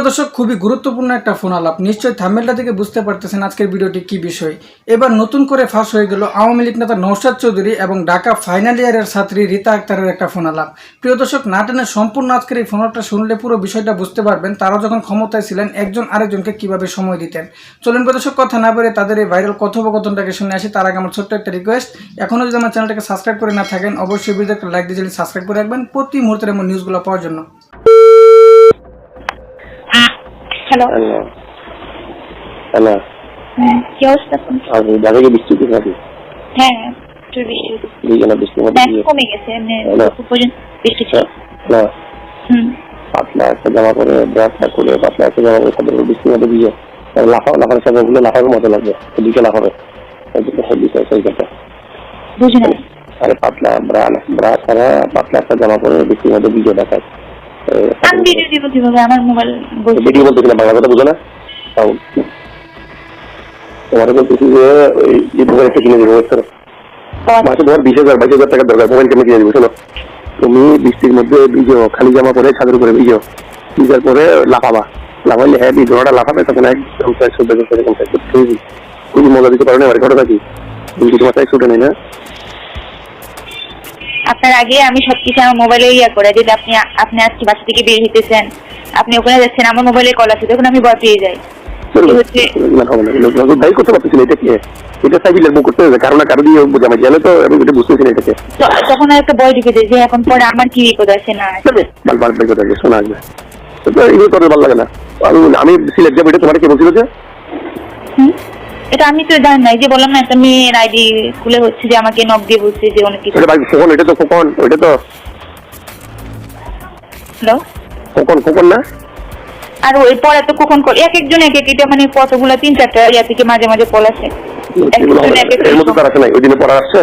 প্রিয় দর্শক, খুবই গুরুত্বপূর্ণ একটা ফোন আলাপ। নিশ্চয়ই থাম্বেলটা থেকে বুঝতে পারতেছেন আজকের ভিডিওটি কি বিষয়। এবার নতুন করে ফাঁস হয়ে গেল আওয়ামী লীগ নেতা নৌশাদ চৌধুরী এবং ঢাকা ফাইনাল ইয়ারের ছাত্রী রীতা আক্তারের একটা ফোন আলাপ। প্রিয় দর্শক নাটেনের সম্পূর্ণ আজকের এই ফোনটা শুনলে পুরো বিষয়টা বুঝতে পারবেন। তারা যখন ক্ষমতায় ছিলেন, একজন আরেকজনকে কীভাবে সময় দিতেন? চলুন প্রিয় দর্শক, কথা না বলে তাদের এই ভাইরাল কথোপকথনটাকে শুনে আসি। তার আগে আমার ছোট্ট একটা রিকোয়েস্ট এখনও যদি আমার চ্যানেলটাকে সাবস্ক্রাইব করে না থাকেন, অবশ্যই ভিডিও একটা লাইক দিয়ে সাবস্ক্রাইব করে রাখবেন। প্রতি মুহূর্তের এমন নিউজগুলো পাওয়ার জন্য। হ্যালো হ্যালো কি অবস্থা? কি বৃষ্টি কি নাকি? হ্যাঁ একটু বৃষ্টি দুইজনে বৃষ্টির মধ্যে কমে গেছে এমনি পর্যন্ত বৃষ্টি ছিল। না হুম। পাতলা একটা জামা পরে করে পাতলা একটা জামা বৃষ্টির মধ্যে দিয়ে ওগুলো লাফানোর মতো লাগবে লাফাবে। আরে পাতলা ব্রা ব্রা ছাড়া পাতলা একটা জামা বৃষ্টির মধ্যে দেখায়। আমি ভিডিও দিব কীভাবে? আমার মোবাইল ভিডিও বলতে কিনা বাংলা কথা বুঝো না? তাও। তোমার বলতেছি যে ওই যে মোবাইল একটা কিনে দেবো বুঝছ মাসে তোমার বিশ হাজার বাইশ হাজার টাকার দরকার মোবাইল কেমন কিনে দেবো শোনো। তুমি বৃষ্টির মধ্যে ভিজো খালি জামা পরে ছাদের উপরে ভিজো ভিজার পরে লাফাবা। লাফাইলে হ্যাঁ বিধোয়াটা লাফাবে তখন একদম এরকম তুমি মজা দিতে পারো না এবার ঘটনা কি? তুমি তোমার চাই ছুটে নেই না? আপনার আগে আমি সবকিছু আমার মোবাইলে ইয়া করে দিলে আপনি আপনি আজকে বাসা থেকে বের হইতেছেন আপনি ওখানে যাচ্ছেন আমার মোবাইলে কল আছে তখন আমি ভয় পেয়ে যাই। হচ্ছে- না, হবে না। লোক- লোক দায়ী করতে পারতেছি না এটাকে এটা করতে হবে কারণ কারও দিয়ে তো আমি এটা বুঝতেছি না এটাকে। তখন আর একটা ভয় ঢুকে যায় যে এখন পরে আমার কি বিপদ আছে না শোনা আসবে তো তো এগুলো তোর ভালো লাগে না। আমি- সিলেক্ট যাব এটা তোমার কে বলছিল যে? এটা আমি তো জানি না যে বললাম না একটা মেয়ের আইডি খুলে হচ্ছে যে আমাকে নক দিয়ে বলছে যে অনেক কিছু ভাই খোকন এটা তো খোকন ওইটা তো হ্যালো খোকন খোকন না আর ওই পরে তো কখন কল এক একজন এক এক এটা মানে কতগুলা তিন চারটা ইয়া থেকে মাঝে মাঝে কল আসে না। এর মধ্যে তার আছে নাই ওই দিনে পড়া আসছে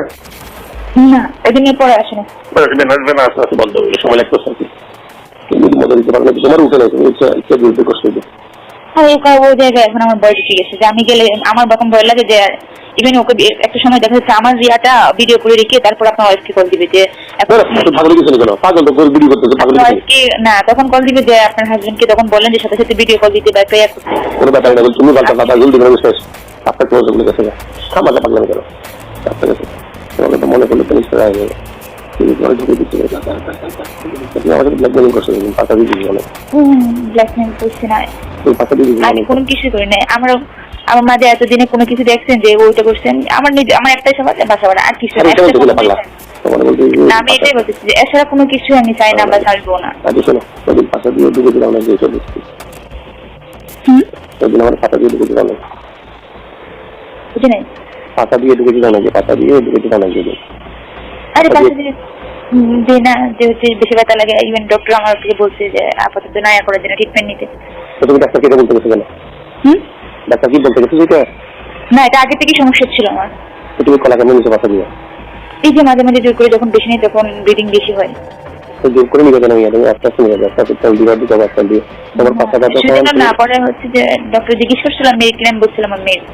না এদিনের পরে আসে না না না আসবে আসবে বন্ধ হয়ে সময় লাগতেছে মজা দিতে পারো না তোমার উঠে নাই তুমি ইচ্ছা ইচ্ছা করছ এটা। আর এই কা- ওই জায়গায় এখন আমার ঢুকে গেছে যে আমি গেলে আমার রকম ভয় লাগে যে ইভেন ওকে একটা সময় দেখা যাচ্ছে আমার রিয়াটা ভিডিও করে রেখে তারপর আপনার ওয়াইফকে কল দিবে যে না করে তখন কল দিবে যে আপনার হাজবেন্ডকে তখন বলেন যে সাথে সাথে ভিডিও কল দিতে বা করতে। কোনো ব্যাপার না তুমি পাল্টা পাল্টা জল দিবে না শেষ আপনার ক্লোজ গেছে। পাগলাম কেন আপনার কাছে মনে করলে তো নিশ্চয় ব্ল্যাকমেলিং পাতা দিয়ে দিচ্ছি ব্ল্যাকমেল করছে না পাতা দিয়ে আমি কোনো কিছু করি নাই। আমার আমার মাঝে এতদিনে কোনো কিছু দেখছেন যে ওইটা করছেন আমার নিজে আমার একটাই সবার বাসা আর কিছু না। কেমন একটা তো কোনো পাগলা তোমার বলতে না, আমি এটাই বলতেছি যে এছাড়া কোনো কিছু আমি চাই না আমরা ছাড়বো না। আগে শোনো ওদিন পাতা দিয়ে ঢুকে দিলাম না দিয়ে চলে ওদিন আমার পাতা দিয়ে ঢুকে দিলাম না বুঝি নাই পাতা দিয়ে ঢুকে দিলাম না যে পাতা দিয়ে ঢুকে দিলাম না যে আরে আচ্ছা, পাশে যে না যে হচ্ছে বেশি ব্যথা লাগে ইভেন ডক্টর বলছে যে আপাতত করার জন্য ট্রিটমেন্ট নিতে। তো তুমি ডাক্তার বলতে গেছো কেন? হুম? ডাক্তার কি বলতে গেছো না এটা আগে থেকে সমস্যা ছিল আমার। তুমি কলা কেমন নিচে পাতা দিয়ে এই যে মাঝে মাঝে জোর করে যখন বেশি নেই তখন ব্লিডিং বেশি হয়। তো জোর করে নিয়ে যাবে তুমি আস্তে আস্তে নিয়ে যাবে আস্তে আস্তে তেল দিবা দিতে দিয়ে। তোমার না পরে হচ্ছে যে ডক্টর জিজ্ঞেস করছিলাম মেরিট ক্লেম বলছিলাম আমার মেরিট।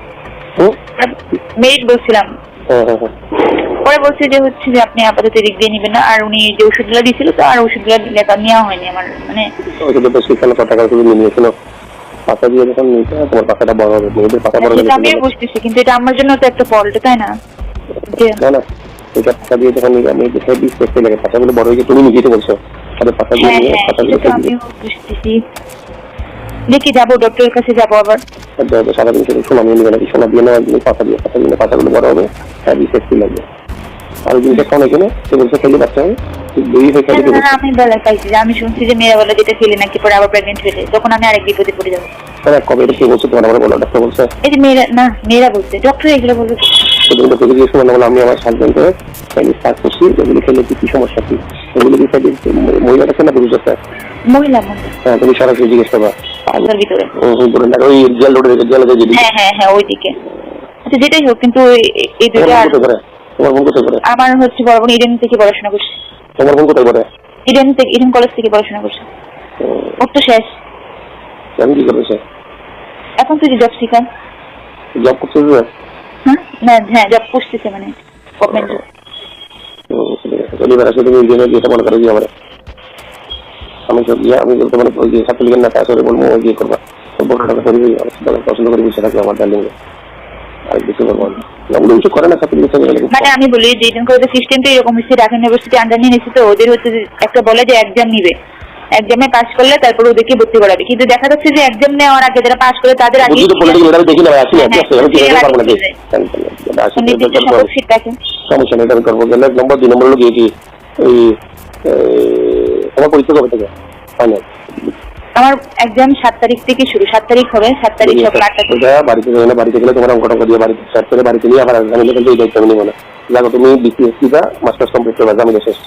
মেরিট বলছিলাম পরে বলছে যে হচ্ছে যে আপনি আপাতত এদিক দিয়ে নেবেন না। আর উনি যে ওষুধগুলো দিয়েছিল তো আর ওষুধগুলো লেখা নেওয়া হয়নি আমার মানে করে নিয়েছিল? পাতা দিয়ে যখন নিতে তোমার পাতাটা বড় হবে। মেয়েদের পাতা বড় হবে আমিও বুঝতেছি কিন্তু এটা আমার জন্য তো একটা ফল্ট তাই না? যে না না। এটা পাতা দিয়ে যখন নিয়ে মেয়েদের হেভি দেখতে লাগে পাতাগুলো বড় হয়ে তুমি নিজেই তো বলছো। তাহলে পাতা দিয়ে হ্যাঁ নিয়ে হ্যাঁ পাতাগুলো বুঝতেছি। দেখি যাব ডক্টরের কাছে যাব আবার। সারাদিন শুধু সোনা নিয়ে নেবে নাকি? সোনা দিয়ে নেওয়ার জন্য পাতা দিয়ে পাতা দিয়ে পাতাগুলো বড় হবে হেভি সেফটি লাগবে। আর জিনিসটা কিনে সে বলছে খেলে বাচ্চা হবে হয়ে না, না, না, আমি যে আমি শুনছি যে মেয়েরা বলে যেটা খেলে নাকি পরে আবার প্রেগনেন্ট হয়ে যায় তখন আমি আরেক বিপদে পড়ে যাব। তাহলে কবে এটা কে বলছে? তোমার আমার বলো ডাক্তার বলছে। এই যে মেয়েরা না মেয়েরা বলছে ডক্টর এগুলো শোনা আমি আমার চাইনিজ করছি খেলে কি সমস্যা কি? এগুলি কি মহিলাটা আছে না পুরুষ আছে? মহিলা মহিলা। হ্যাঁ তুমি সরাসরি জিজ্ঞেস করবা। আর ভিতরে ওই জেল রোডে রেখে জেলে হ্যাঁ হ্যাঁ হ্যাঁ ওইদিকে আচ্ছা যেটাই হোক কিন্তু এই- দুইটা তোমার বোন কোথায় আমার হচ্ছে বড় বোন ইডেন থেকে পড়াশোনা করছে তোমার বোন কোথায় করে ইডেন থেকে ইডেন কলেজ থেকে পড়াশোনা করছে ওর তো শেষ আমি কি করবে এখন তুই জব শিখান জব হবে হ্যাঁ না হ্যাঁ জব করতেছে মানে গভর্নমেন্ট চলি বেড়াচ্ছে তুমি দিয়ে এটা মনে করো যে আমার আমি সব ইয়ে আমি বলতে মানে ওই যে ছাত্রলীগের নেতা আসলে বলব ওই ইয়ে করবা। বড় টাকা করি পছন্দ করি বসে থাকবে আমার ডার্লিং আর কিছু বলব না। ওগুলো কিছু করে না ছাত্রলীগের সঙ্গে এরকম। মানে আমি বলি যে করে সিস্টেমটা এরকম হচ্ছে ঢাকা ইউনিভার্সিটি আন্ডার নিয়ে নিচ্ছে তো ওদের হচ্ছে একটা বলে যে এক্সাম নিবে। এক্সামে পাস করলে তারপর ওদেরকে ভর্তি করাবে। কিন্তু দেখা যাচ্ছে যে এক্সাম নেওয়ার আগে যারা পাস করে তাদের আগে হ্যাঁ, হ্যাঁ, হ্যাঁ, সমস্যা নেই আমি করব। গেলে নম্বর দুই নম্বর হলো গিয়ে কি ওই তোমার পরীক্ষা কবে থেকে? হয় না আমার এক্সাম সাত তারিখ থেকে শুরু সাত তারিখ হবে সাত তারিখ সকাল আটটা বাড়িতে গেলে না বাড়িতে গেলে তোমার অঙ্ক টঙ্ক দিয়ে বাড়িতে স্টার্ট করে বাড়িতে নিয়ে আবার আমি কিন্তু এই দায়িত্ব নিবো না। দেখো তুমি বিসিএসসি বা মাস্টার্স কমপ্লিট করবে আমি শেষ।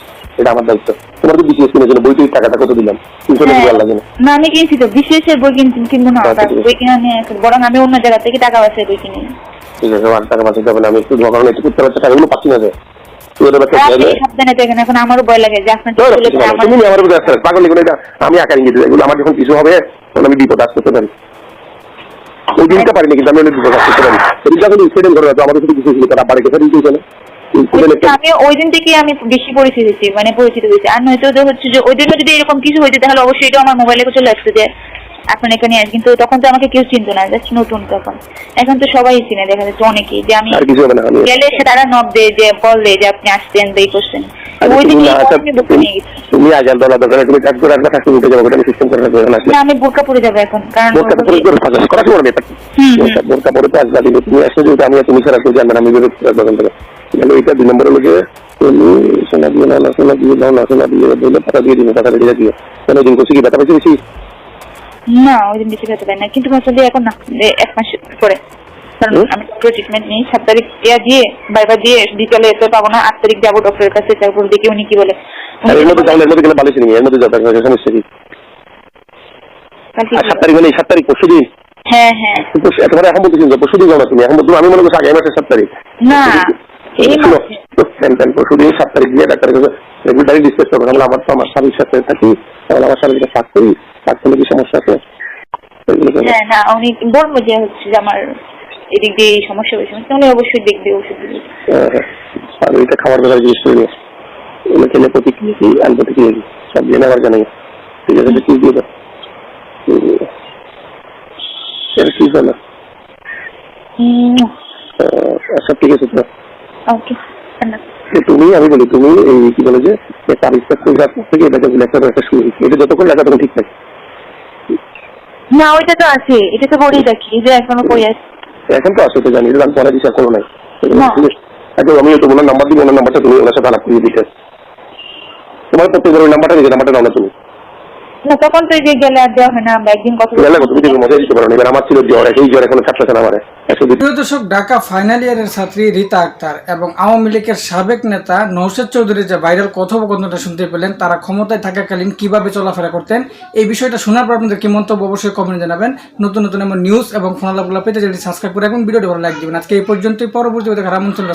এটা আমার দায়িত্ব। তোমার তো বিসিএসসি নিয়ে বই টুই টাকাটা কত দিলাম? তিনশো টাকা লাগে না। না আমি কিনছি তো বিশেষ এর বই কিনছি কিনবো না আচ্ছা। বই কিনে বরং আমি অন্য জায়গা থেকে টাকা বাঁচিয়ে বই কিনি। ঠিক আছে আর টাকা পাঠাতে হবে না আমি একটু কারণ একটু করতে পারছি টাকাগুলো পাচ্ছি না আমারও ভয় লাগে যে আপনার তুমি আমার উপরে আসতে পাগল এটা আমি আকার ইঙ্গিত এগুলো আমার যখন কিছু হবে তখন আমি বিপদ আসতে পারি। ওই দিনটা পারিনি কিন্তু আমি অনেক বিপদ আসতে পারি। যখন ইনসিডেন্ট করে আমাদের সাথে কিছু ছিল তারা বাড়িতে ফেরি দিয়ে চলে আমি ওই দিন থেকে আমি বেশি পরিচিত হয়েছি মানে পরিচিত হয়েছি। আর নয়তো হচ্ছে যে ওই দিনও যদি এরকম কিছু হয়েছে তাহলে অবশ্যই এটা আমার মোবাইলে চলে আসছে যে এখন এখানে আস কিন্তু তখন তো আমাকে কেউ চিনতো না জাস্ট নতুন তখন। এখন তো সবাই চিনে দেখা যাচ্ছে অনেকেই যে আমি গেলে সে তারা নক দেয় যে বললে যে আপনি আসছেন বা এই করছেন। দিন তুমি গেছি। তুমি আজান দলা দরকার তুমি কাজ করে একবার থাকতে উঠে যাব ওটা আমি সিস্টেম করে রাখব না আমি বোরকা পরে যাব এখন কারণ বোরকা পরে করে থাকবে করা সময় ব্যাপার হুম, হুম। বোরকা পরে তো আসবা দিবে তুমি আসলে যদি আমি তুমি ছাড়া কেউ জানবে না আমি বেরোতে পারব থেকে। তাহলে এটা দুই নম্বর হলো তুমি সোনা দিয়ে না সোনা দিয়ে নাও না সোনা দিয়ে দিলে টাকা দিয়ে দিবে টাকা দিয়ে দিও কেন দিন করছি কি বেশি না ওই দিন বেশি খেতে পারি না। কিন্তু এখন না এক মাস পরে। কারণ আমি ডক্টর ট্রিটমেন্ট নিই সাত তারিখ দিয়ে বাইবা দিয়ে বিকালে এতে পাবো না আট তারিখ যাব ডক্টরের কাছে তারপর দেখি উনি কি বলে। এর মধ্যে তাহলে এর মধ্যে গেলে বালিশ নিয়ে এর মধ্যে যাতায়াত সমস্যা কি? সাত তারিখ মানে সাত তারিখ পরশু দিন? হ্যাঁ হ্যাঁ। এখন বলতেছি যে পরশু দিন যাও না তুমি এখন বলতো আমি মনে করছি মাসের সাত তারিখ। না পরশু দিন সাত তারিখ গিয়ে ডাক্তারের কাছে রেগুলারই ডিসকাস করব তাহলে আমার তো আমার স্বামীর সাথে থাকি তাহলে আমার স্বামীর কাছে কাজ কাজ কি সমস্যা আছে? হ্যাঁ না উনি বলব যে হচ্ছে যে আমার এদিক দিয়ে এই সমস্যা হয়েছে। তাহলে অবশ্যই দেখবে ওষুধ দিবে। আর ওইটা খাবার দাবার জিনিস করে নিয়ে এগুলো খেলে প্রতিক্রিয়া কি আর প্রতিক্রিয়া কি? সব জেনে আবার জানাই। ঠিক আছে কি দিয়ে দাও এটা ঠিক হলো সব ঠিক আছে তো? ওকে তুমি আমি বলি তুমি এই কি বলে যে তার ইচ্ছা রাখো থেকে লেখার একটা শুরু এটা যতক্ষণ লেখা তখন ঠিক থাকে। না ওইটা তো আছে। এটা তো করেই রাখি যে এখনও পরে আছে। এখন তো আসলে জানি এটা আমি পরে বিচার করো নাই না। ঠিক আমি তো ওনার নাম্বার দিব ওনার নাম্বারটা তুমি ওনার সাথে আলাপ করিয়ে দিতে। তোমার প্রত্যেকবার ওই নাম্বারটা নিজের নাম্বারটা নাও না তুমি না তখন তো যে গেলে আর দেওয়া হয় না আমরা একদিন কথা গেলে তুমি কিন্তু মজা দিতে পারো না? এবার আমার ছিল জ্বর এই জ্বর এখন ছাত্র না আমার প্রিয় দর্শক ঢাকা ফাইনাল ইয়ারের ছাত্রী রীতা আক্তার এবং আওয়ামী লীগের সাবেক নেতা নৌশেদ চৌধুরী যে ভাইরাল কথোপকথনটা শুনতে পেলেন তারা ক্ষমতায় থাকাকালীন কীভাবে চলাফেরা করতেন এই বিষয়টা শোনার পর আপনাদের কি মন্তব্য অবশ্যই কমেন্ট জানাবেন। নতুন নতুন এমন নিউজ এবং ফোনালাপগুলো পেতে যদি সাবস্ক্রাইব করে এবং ভিডিওটি ভালো লাইক দিবেন। আজকে এই পর্যন্তই। পরবর্তী দেখার আমন্ত্রণ